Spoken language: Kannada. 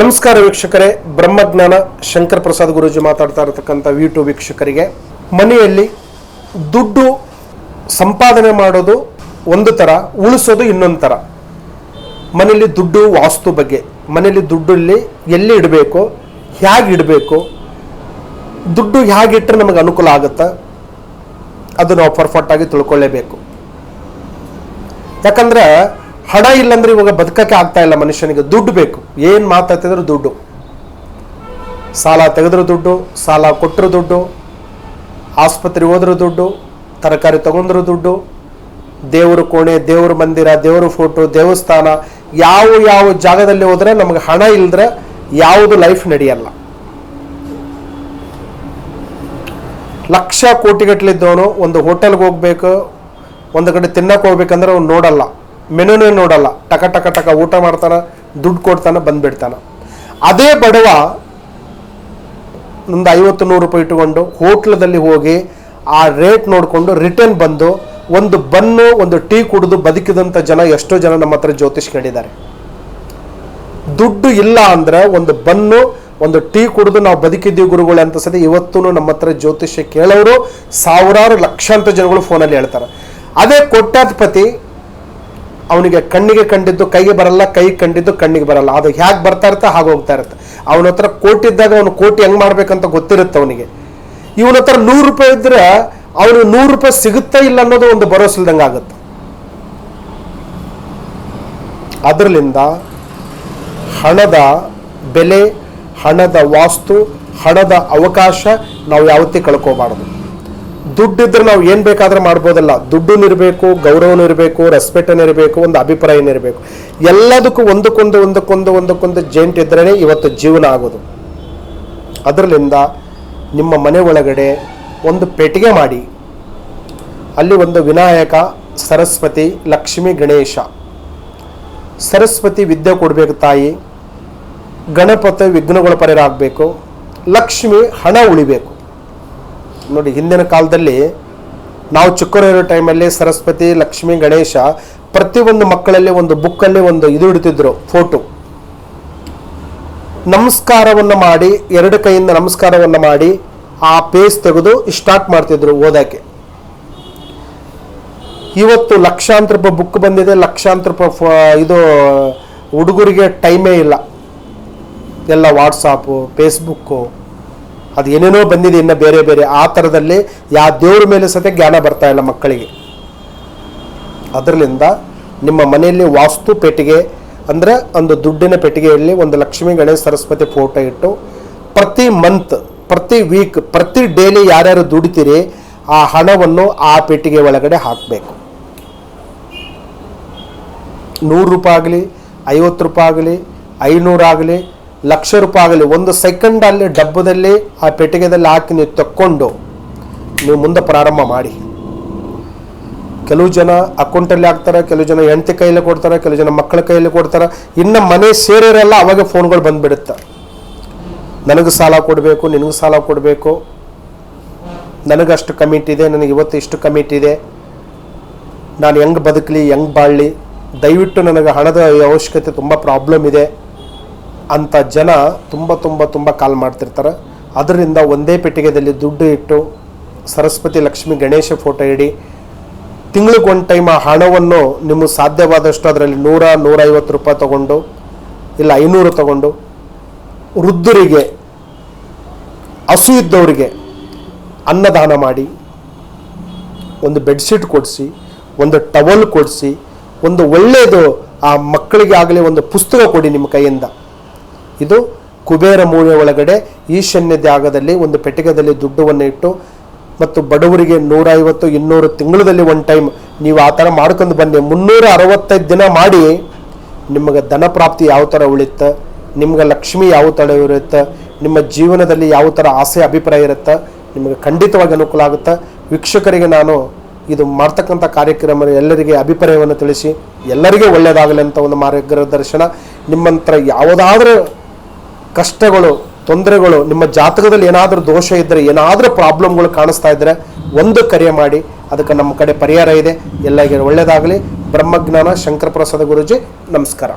ನಮಸ್ಕಾರ ವೀಕ್ಷಕರೇ. ಬ್ರಹ್ಮಜ್ಞಾನ ಶಂಕರ್ ಪ್ರಸಾದ್ ಗುರೂಜಿ ಮಾತಾಡ್ತಾ ಇರತಕ್ಕಂಥ ಯೂಟ್ಯೂಬ್ ವೀಕ್ಷಕರಿಗೆ. ಮನೆಯಲ್ಲಿ ದುಡ್ಡು ಸಂಪಾದನೆ ಮಾಡೋದು ಒಂದು ಥರ ಉಳಿಸೋದು ಇನ್ನೊಂದು ಥರ ಮನೆಯಲ್ಲಿ ದುಡ್ಡು ವಾಸ್ತು ಬಗ್ಗೆ, ಮನೆಯಲ್ಲಿ ದುಡ್ಡಲ್ಲಿ ಎಲ್ಲಿ ಇಡಬೇಕು ಹೇಗೆ ಇಡಬೇಕು, ದುಡ್ಡು ಹೇಗಿಟ್ಟರೆ ನಮಗೆ ಅನುಕೂಲ ಆಗುತ್ತಾ, ಅದು ನಾವು ಪರ್ಫೆಕ್ಟಾಗಿ ತಿಳ್ಕೊಳ್ಳೇಬೇಕು ಯಾಕಂದ್ರೆ ಹಣ ಇಲ್ಲಂದ್ರೆ ಇವಾಗ ಬದುಕಕ್ಕೆ ಆಗ್ತಾ ಇಲ್ಲ ಮನುಷ್ಯನಿಗೆ, ದುಡ್ಡು ಬೇಕು. ಏನು ಮಾತಾಡ್ತಿದ್ರು ದುಡ್ಡು. ಸಾಲ ತೆಗೆದ್ರು ದುಡ್ಡು, ಸಾಲ ಕೊಟ್ಟರು ದುಡ್ಡು, ಆಸ್ಪತ್ರೆಗೆ ಹೋದ್ರು ದುಡ್ಡು, ತರಕಾರಿ ತಗೊಂಡ್ರು ದುಡ್ಡು, ದೇವರು ಕೋಣೆ, ದೇವ್ರ ಮಂದಿರ, ದೇವ್ರ ಫೋಟೋ ದೇವಸ್ಥಾನ, ಯಾವ ಯಾವ ಜಾಗದಲ್ಲಿ ಹೋದರೆ ನಮಗೆ ಹಣ ಇಲ್ಲದ್ರೆ ಯಾವುದು ಲೈಫ್ ನಡೆಯಲ್ಲ. ಲಕ್ಷ ಕೋಟಿಗಟ್ಟಲಿದ್ದವನು ಒಂದು ಹೋಟೆಲ್ಗೆ ಹೋಗ್ಬೇಕು, ಒಂದು ಕಡೆ ತಿನ್ನಕ್ಕೆ ಹೋಗ್ಬೇಕಂದ್ರೆ ಅವ್ನು ನೋಡಲ್ಲ. ಮೆನುನೇ ನೋಡಲ್ಲ. ಟಕ ಟಕ ಟಕ ಊಟ ಮಾಡ್ತಾನೆ, ದುಡ್ಡು ಕೊಡ್ತಾನೆ, ಬಂದ್ಬಿಡ್ತಾನೆ. ಅದೇ ಬಡವ ಒಂದು ಐವತ್ತು ನೂರು ರೂಪಾಯಿ ಇಟ್ಟುಕೊಂಡು ಹೋಟ್ಲದಲ್ಲಿ ಹೋಗಿ ಆ ರೇಟ್ ನೋಡಿಕೊಂಡು ರಿಟರ್ನ್ ಬಂದು ಒಂದು ಬನ್ನು, ಒಂದು ಟೀ ಕುಡಿದು ಬದುಕಿದಂಥ ಜನ ಎಷ್ಟೋ ಜನ ನಮ್ಮ ಹತ್ರ ಜ್ಯೋತಿಷ್ ಕೇಳಿದ್ದಾರೆ ದುಡ್ಡು ಇಲ್ಲ ಅಂದ್ರೆ ಒಂದು ಬನ್ನು, ಒಂದು ಟೀ ಕುಡಿದು ನಾವು ಬದುಕಿದ್ದೀವಿ ಗುರುಗಳು ಅಂತ ಸತಿ ಇವತ್ತೂ ನಮ್ಮ ಹತ್ರ ಜ್ಯೋತಿಷ್ಯ ಕೇಳೋರು ಸಾವಿರಾರು ಲಕ್ಷಾಂತರ ಜನಗಳು ಫೋನಲ್ಲಿ ಹೇಳ್ತಾರೆ. ಅದೇ ಕೋಟ್ಯಾಧಿಪತಿ ಅವನಿಗೆ ಕಣ್ಣಿಗೆ ಕಂಡಿದ್ದು, ಕೈಗೆ ಬರಲ್ಲ, ಕೈ ಕಂಡಿದ್ದು, ಕಣ್ಣಿಗೆ ಬರಲ್ಲ. ಅದು ಹೇಗೆ ಬರ್ತಾ ಇರುತ್ತೆ, ಹಾಗೆ ಹೋಗ್ತಾ ಇರುತ್ತೆ. ಅವನ ಹತ್ರ ಕೋಟಿ ಇದ್ದಾಗ ಅವನು ಕೋಟಿ ಹೆಂಗ್ ಮಾಡ್ಬೇಕಂತ ಗೊತ್ತಿರುತ್ತೆ ಅವನಿಗೆ. ಇವನ ಹತ್ರ ನೂರು ರೂಪಾಯಿ ಇದ್ರೆ ಅವನು ನೂರು ರೂಪಾಯಿ ಸಿಗುತ್ತಾ ಇಲ್ಲ ಅನ್ನೋದು ಒಂದು ಭರೋಸೆ ಇಲ್ದಂಗೆ ಆಗುತ್ತೆ. ಅದರಲ್ಲಿಂದ ಹಣದ ಬೆಲೆ, ಹಣದ ವಾಸ್ತು, ಹಣದ ಅವಕಾಶ ನಾವು ಯಾವತ್ತೇ ಕಳ್ಕೋಬಾರ್ದು. ದುಡ್ಡಿದ್ರೆ ನಾವು ಏನು ಬೇಕಾದ್ರೆ ಮಾಡ್ಬೋದಲ್ಲ. ದುಡ್ಡು ಇರಬೇಕು ಗೌರವನೂ ಇರಬೇಕು ರೆಸ್ಪೆಕ್ಟನ್ನು ಇರಬೇಕು, ಒಂದು ಅಭಿಪ್ರಾಯನೂ ಇರಬೇಕು. ಎಲ್ಲದಕ್ಕೂ ಒಂದಕ್ಕೊಂದು ಒಂದಕ್ಕೊಂದು ಒಂದಕ್ಕೊಂದು ಜೇಂಟ್ ಇದ್ರೇ ಇವತ್ತು ಜೀವನ ಆಗೋದು. ಅದರಲ್ಲಿಂದ ನಿಮ್ಮ ಮನೆ ಒಳಗಡೆ ಒಂದು ಪೆಟ್ಟಿಗೆ ಮಾಡಿ. ಅಲ್ಲಿ ಒಂದು ವಿನಾಯಕ, ಸರಸ್ವತಿ, ಲಕ್ಷ್ಮಿ, ಗಣೇಶ. ಸರಸ್ವತಿ ವಿದ್ಯೆ ಕೊಡಬೇಕು ತಾಯಿ. ಗಣಪತಿ ವಿಘ್ನಗಳ ಪರಿಹಾರ ಲಕ್ಷ್ಮಿ ಹಣ ಉಳಿಬೇಕು. ನೋಡಿ, ಹಿಂದಿನ ಕಾಲದಲ್ಲಿ ನಾವು ಚಿಕ್ಕವರಿರೋ ಟೈಮಲ್ಲಿ ಸರಸ್ವತಿ, ಲಕ್ಷ್ಮಿ, ಗಣೇಶ ಪ್ರತಿಯೊಂದು ಮಕ್ಕಳಲ್ಲಿ ಒಂದು ಬುಕ್ಕಲ್ಲಿ ಒಂದು ಇದು ಇಡ್ತಿದ್ರು ಫೋಟೋ ನಮಸ್ಕಾರವನ್ನು ಮಾಡಿ, ಎರಡು ಕೈಯಿಂದ ನಮಸ್ಕಾರವನ್ನು ಮಾಡಿ ಆ ಪೇಸ್ ತೆಗೆದು ಸ್ಟಾರ್ಟ್ ಮಾಡ್ತಿದ್ರು ಓದಕ್ಕೆ. ಇವತ್ತು ಲಕ್ಷಾಂತರ ರೂಪಾಯಿ ಬುಕ್ ಬಂದಿದೆ ಲಕ್ಷಾಂತರ ರೂಪಾಯಿ ಇದು ಹುಡುಗರಿಗೆ ಟೈಮೇ ಇಲ್ಲ. ಎಲ್ಲ ವಾಟ್ಸಾಪು ಫೇಸ್ಬುಕ್ಕು ಅದು ಏನೇನೋ ಬಂದಿದೆ ಇನ್ನು ಬೇರೆ ಬೇರೆ, ಆ ಥರದಲ್ಲಿ ಯಾವ ದೇವ್ರ ಮೇಲೆ ಸತೆ ಜ್ಞಾನ ಬರ್ತಾ ಇಲ್ಲ ಮಕ್ಕಳಿಗೆ. ಅದರಲ್ಲಿಂದ ನಿಮ್ಮ ಮನೆಯಲ್ಲಿ ವಾಸ್ತು ಪೆಟ್ಟಿಗೆ ಅಂದರೆ ಒಂದು ದುಡ್ಡಿನ ಪೆಟ್ಟಿಗೆಯಲ್ಲಿ ಒಂದು ಲಕ್ಷ್ಮೀ ಗಣೇಶ ಸರಸ್ವತಿ ಫೋಟೋ ಇಟ್ಟು ಪ್ರತಿ ಮಂತ್, ಪ್ರತಿ ವೀಕ್, ಪ್ರತಿ ಡೇಲಿ ಯಾರ್ಯಾರು ದುಡಿತೀರಿ, ಆ ಹಣವನ್ನು ಆ ಪೆಟ್ಟಿಗೆ ಒಳಗಡೆ ಹಾಕಬೇಕು. ನೂರು ರೂಪಾಯಿ ಆಗಲಿ, ಐವತ್ತು ರೂಪಾಯಿ ಆಗಲಿ ಐನೂರಾಗಲಿ ಲಕ್ಷ ರೂಪಾಯಿ ಆಗಲಿ, ಒಂದು ಸೆಕೆಂಡ್ ಅಲ್ಲಿ ಡಬ್ಬದಲ್ಲಿ ಆ ಪೆಟ್ಟಿಗೆದಲ್ಲಿ ಹಾಕಿ ನೀವು ತಕ್ಕೊಂಡು ನೀವು ಮುಂದೆ ಪ್ರಾರಂಭ ಮಾಡಿ. ಕೆಲವು ಜನ ಅಕೌಂಟಲ್ಲಿ ಹಾಕ್ತಾರೆ, ಕೆಲವು ಜನ ಹೆಂಡತಿ ಕೈಯಲ್ಲಿ ಕೊಡ್ತಾರೆ, ಕೆಲವು ಜನ ಮಕ್ಕಳ ಕೈಯಲ್ಲಿ ಕೊಡ್ತಾರೆ. ಇನ್ನು ಮನೆ ಸೇರಿರಲ್ಲ ಅವಾಗ ಫೋನ್ಗಳು ಬಂದುಬಿಡುತ್ತೆ. ನನಗೆ ಸಾಲ ಕೊಡಬೇಕು, ನಿನಗೆ ಸಾಲ ಕೊಡಬೇಕು. ನನಗಷ್ಟು ಕಮಿಟ್ ಇದೆ, ನನಗೆ ಇವತ್ತು ಇಷ್ಟು ಕಮಿಟ್ ಇದೆ. ನಾನು ಹೆಂಗೆ ಬದುಕಲಿ, ಹೆಂಗೆ ಬಾಳಲಿ? ದಯವಿಟ್ಟು ನನಗೆ ಹಣದ ಅವಶ್ಯಕತೆ ತುಂಬ ಪ್ರಾಬ್ಲಮ್ ಇದೆ. ಅಂತ ಜನ ತುಂಬ ತುಂಬ ತುಂಬ ಕಾಲ್ ಮಾಡ್ತಿರ್ತಾರೆ. ಅದರಿಂದ ಒಂದೇ ಪೆಟ್ಟಿಗೆದಲ್ಲಿ ದುಡ್ಡು ಇಟ್ಟು ಸರಸ್ವತಿ ಲಕ್ಷ್ಮಿ ಗಣೇಶ ಫೋಟೋ ಇಡಿ. ತಿಂಗಳಿಗೆ ಒಂದು ಟೈಮ್ ಆ ಹಣವನ್ನು ನಿಮಗೆ ಸಾಧ್ಯವಾದಷ್ಟು ಅದರಲ್ಲಿ ನೂರ, ನೂರೈವತ್ತು ರೂಪಾಯಿ ತಗೊಂಡು, ಇಲ್ಲ ಐನೂರು ತಗೊಂಡು ವೃದ್ಧರಿಗೆ, ಹಸು ಇದ್ದವರಿಗೆ ಅನ್ನದಾನ ಮಾಡಿ, ಒಂದು ಬೆಡ್ಶೀಟ್ ಕೊಡಿಸಿ, ಒಂದು ಟವಲ್ ಕೊಡಿಸಿ, ಒಂದು ಒಳ್ಳೆಯದು ಆ ಮಕ್ಕಳಿಗೆ ಆಗಲಿ ಒಂದು ಪುಸ್ತಕ ಕೊಡಿ ನಿಮ್ಮ ಕೈಯಿಂದ. ಇದು ಕುಬೇರ ಮೂಲೆ ಒಳಗಡೆ ಈಶಾನ್ಯ ಜಾಗದಲ್ಲಿ ಒಂದು ಪೆಟ್ಟಿಗೆದಲ್ಲಿ ದುಡ್ಡವನ್ನು ಇಟ್ಟು ಮತ್ತು ಬಡವರಿಗೆ ನೂರೈವತ್ತು, ಇನ್ನೂರು ತಿಂಗಳದಲ್ಲಿ ಒನ್ ಟೈಮ್ ನೀವು ಆ ಥರ ಮಾಡ್ಕೊಂಡು ಬನ್ನಿ. ಮುನ್ನೂರ ಅರವತ್ತೈದು ದಿನ ಮಾಡಿ ನಿಮಗೆ ಧನ ಪ್ರಾಪ್ತಿ ಯಾವ ಥರ ಉಳಿಯುತ್ತೆ, ನಿಮ್ಗೆ ಲಕ್ಷ್ಮಿ ಯಾವ ಥರ ಇರುತ್ತೆ, ನಿಮ್ಮ ಜೀವನದಲ್ಲಿ ಯಾವ ಥರ ಆಸೆ, ಅಭಿಪ್ರಾಯ ಇರುತ್ತೆ, ನಿಮಗೆ ಖಂಡಿತವಾಗಿ ಅನುಕೂಲ ಆಗುತ್ತೆ. ವೀಕ್ಷಕರಿಗೆ ನಾನು ಇದು ಮಾಡ್ತಕ್ಕಂಥ ಕಾರ್ಯಕ್ರಮ ಎಲ್ಲರಿಗೆ ಅಭಿಪ್ರಾಯವನ್ನು ತಿಳಿಸಿ ಎಲ್ಲರಿಗೂ ಒಳ್ಳೆಯದಾಗಲಿ ಅಂತ ಒಂದು ಮಾರ್ಗದರ್ಶನ. ನಿಮ್ಮಂತರ ಯಾವುದಾದ್ರೂ ಕಷ್ಟಗಳು, ತೊಂದರೆಗಳು, ನಿಮ್ಮ ಜಾತಕದಲ್ಲಿ ಏನಾದರೂ ದೋಷ ಇದ್ದರೆ ಏನಾದರೂ ಪ್ರಾಬ್ಲಮ್ಗಳು ಕಾಣಿಸ್ತಾ ಇದ್ದರೆ ಒಂದು ಕರೆ ಮಾಡಿ, ಅದಕ್ಕೆ ನಮ್ಮ ಕಡೆ ಪರಿಹಾರ ಇದೆ. ಎಲ್ಲರಿಗೆ ಒಳ್ಳೆಯದಾಗಲಿ ಬ್ರಹ್ಮಜ್ಞಾನ ಶಂಕರಪ್ರಸಾದ ಗುರುಜಿ, ನಮಸ್ಕಾರ.